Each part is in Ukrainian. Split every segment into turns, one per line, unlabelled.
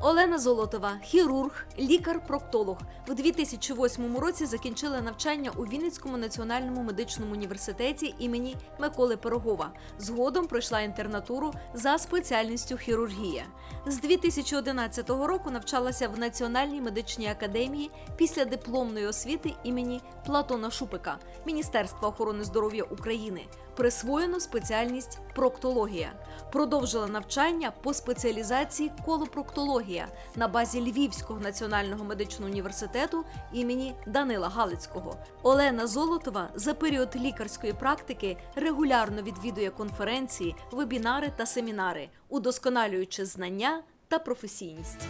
Олена Золотова, хірург, лікар-проктолог. У 2008 році закінчила навчання у Вінницькому національному медичному університеті імені Миколи Пирогова. Згодом пройшла інтернатуру за спеціальністю хірургія. З 2011 року навчалася в Національній медичній академії після дипломної освіти імені Платона Шупика Міністерства охорони здоров'я України. Присвоєно спеціальність проктологія. Продовжила навчання по спеціалізації колопроктологія на базі Львівського національного медичного університету імені Данила Галицького. Олена Золотова за період лікарської практики регулярно відвідує конференції, вебінари та семінари, удосконалюючи знання та професійність.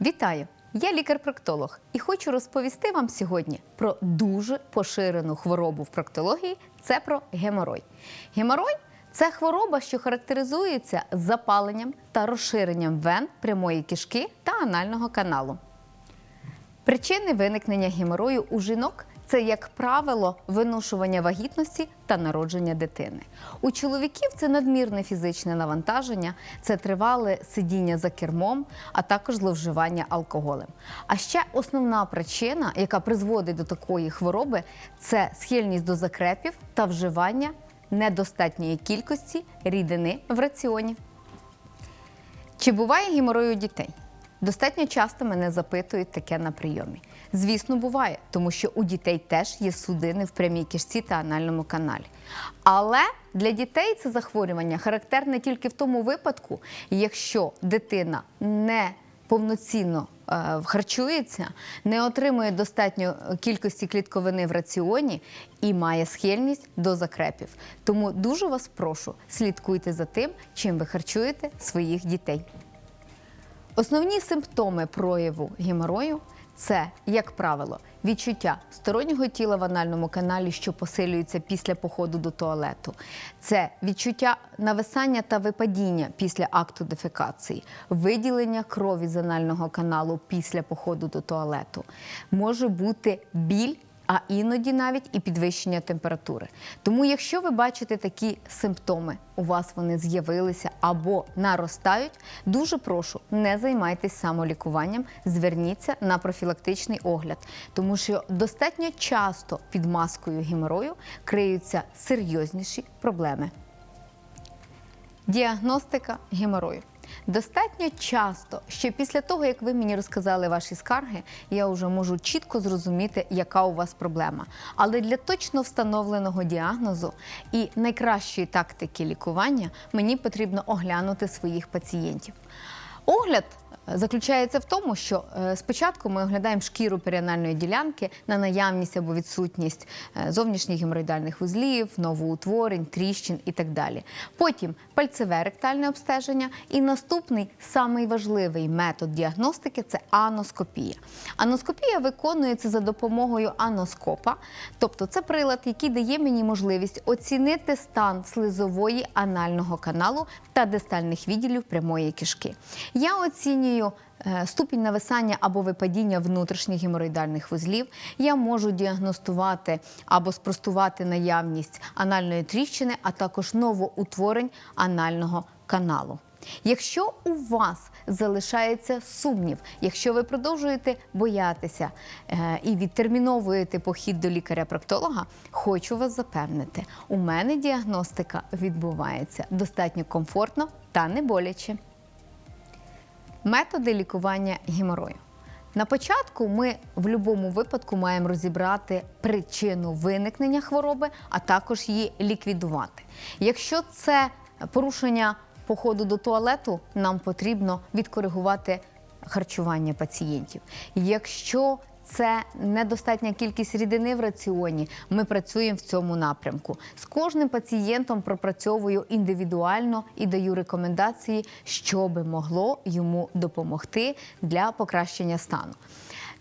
Вітаю! Я лікар-проктолог і хочу розповісти вам сьогодні про дуже поширену хворобу в проктології це про геморой. Геморой це хвороба, що характеризується запаленням та розширенням вен прямої кишки та анального каналу. Причини виникнення геморою у жінок це, як правило, виношування вагітності та народження дитини. У чоловіків це надмірне фізичне навантаження, це тривале сидіння за кермом, а також зловживання алкоголем. А ще основна причина, яка призводить до такої хвороби, це схильність до закрепів та вживання недостатньої кількості рідини в раціоні. Чи буває геморой у дітей? Достатньо часто мене запитують таке на прийомі. Звісно, буває, тому що у дітей теж є судини в прямій кишці та анальному каналі. Але для дітей це захворювання характерне тільки в тому випадку, якщо дитина не повноцінно е, харчується, не отримує достатньо кількості клітковини в раціоні і має схильність до закрепів. Тому дуже вас прошу, слідкуйте за тим, чим ви харчуєте своїх дітей. Основні симптоми прояву геморою це, як правило, відчуття стороннього тіла в анальному каналі, що посилюється після походу до туалету. Це відчуття нависання та випадіння після акту дефекації, виділення крові з анального каналу після походу до туалету. Може бути біль а іноді навіть і підвищення температури. Тому, якщо ви бачите такі симптоми, у вас вони з'явилися або наростають, дуже прошу, не займайтесь самолікуванням, зверніться на профілактичний огляд, тому що достатньо часто під маскою геморою криються серйозніші проблеми. Діагностика геморою. Достатньо часто, що після того, як ви мені розказали ваші скарги, я вже можу чітко зрозуміти, яка у вас проблема. Але для точно встановленого діагнозу і найкращої тактики лікування мені потрібно оглянути своїх пацієнтів. Огляд заключається в тому, що е, спочатку ми оглядаємо шкіру періанальної ділянки на наявність або відсутність е, зовнішніх геморроїдальних вузлів, новоутворень, тріщин і так далі. Потім пальцеве ректальне обстеження. І наступний самий важливий метод діагностики це аноскопія. Аноскопія виконується за допомогою аноскопа, тобто це прилад, який дає мені можливість оцінити стан слизової анального каналу та дистальних відділів прямої кишки. Я оцінюю е, ступінь нависання або випадіння внутрішніх геморроїдальних вузлів. Я можу діагностувати або спростувати наявність анальної тріщини, а також новоутворень анального каналу. Якщо у вас залишається сумнів, якщо ви продовжуєте боятися е, і відтерміновуєте похід до лікаря-проктолога, хочу вас запевнити, у мене діагностика відбувається достатньо комфортно та не боляче. Методи лікування геморою. На початку ми в будь-якому випадку маємо розібрати причину виникнення хвороби, а також її ліквідувати. Якщо це порушення походу до туалету, нам потрібно відкоригувати харчування пацієнтів. Якщо це недостатня кількість рідини в раціоні. Ми працюємо в цьому напрямку. З кожним пацієнтом пропрацьовую індивідуально і даю рекомендації, що би могло йому допомогти для покращення стану.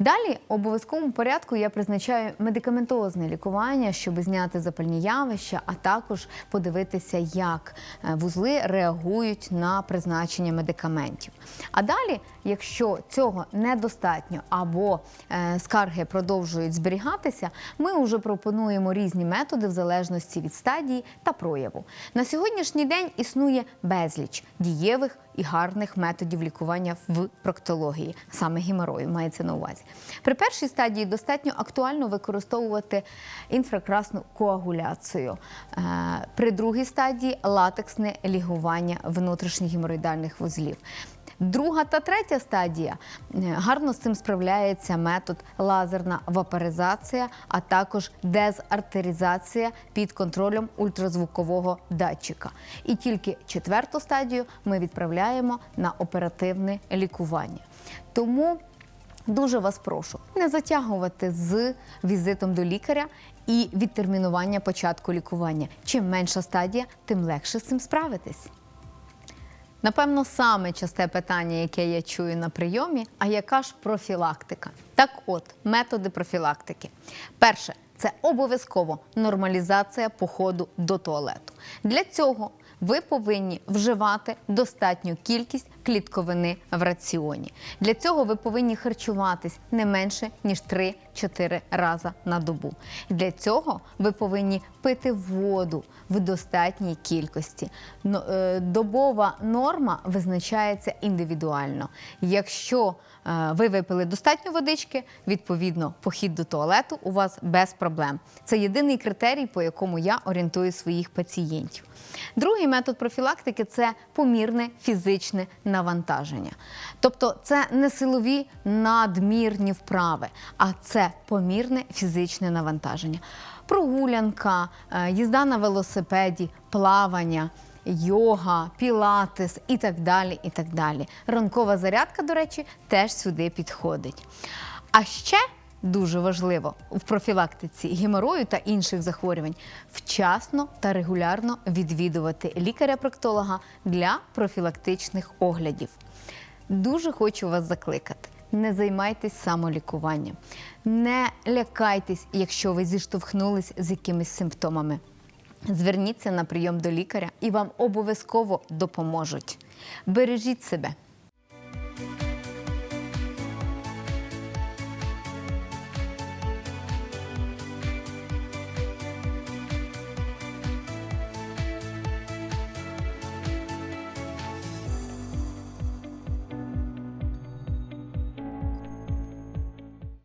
Далі обов'язковому порядку я призначаю медикаментозне лікування, щоб зняти запальні явища, а також подивитися, як е, вузли реагують на призначення медикаментів. А далі, якщо цього недостатньо або е, скарги продовжують зберігатися, ми вже пропонуємо різні методи в залежності від стадії та прояву. На сьогоднішній день існує безліч дієвих і гарних методів лікування в проктології, саме геморою мається на увазі. При першій стадії достатньо актуально використовувати інфракрасну коагуляцію. Е, При другій стадії латексне лігування внутрішніх геморроїдальних вузлів. Друга та третя стадія е, гарно з цим справляється метод лазерна вапоризація, а також дезартеризація під контролем ультразвукового датчика. І тільки четверту стадію ми відправляємо на оперативне лікування. Тому Дуже вас прошу не затягувати з візитом до лікаря і відтермінування початку лікування. Чим менша стадія, тим легше з цим справитись. Напевно, саме часте питання, яке я чую на прийомі, а яка ж профілактика? Так от, методи профілактики. Перше це обов'язково нормалізація походу до туалету. Для цього ви повинні вживати достатню кількість клітковини в раціоні. Для цього ви повинні харчуватись не менше ніж 3-4 рази на добу. Для цього ви повинні пити воду в достатній кількості. Е, Добова норма визначається індивідуально. Якщо е, ви випили достатньо водички, відповідно, похід до туалету у вас без проблем. Це єдиний критерій, по якому я орієнтую своїх пацієнтів. Другий метод профілактики це помірне фізичне навантаження. Тобто це не силові надмірні вправи, а це помірне фізичне навантаження. Прогулянка, е, їзда на велосипеді, плавання. Йога, пілатес і так далі. і так далі. Ранкова зарядка, до речі, теж сюди підходить. А ще дуже важливо в профілактиці геморою та інших захворювань вчасно та регулярно відвідувати лікаря-проктолога для профілактичних оглядів. Дуже хочу вас закликати. Не займайтесь самолікуванням, не лякайтесь, якщо ви зіштовхнулись з якимись симптомами. Зверніться на прийом до лікаря і вам обов'язково допоможуть. Бережіть себе.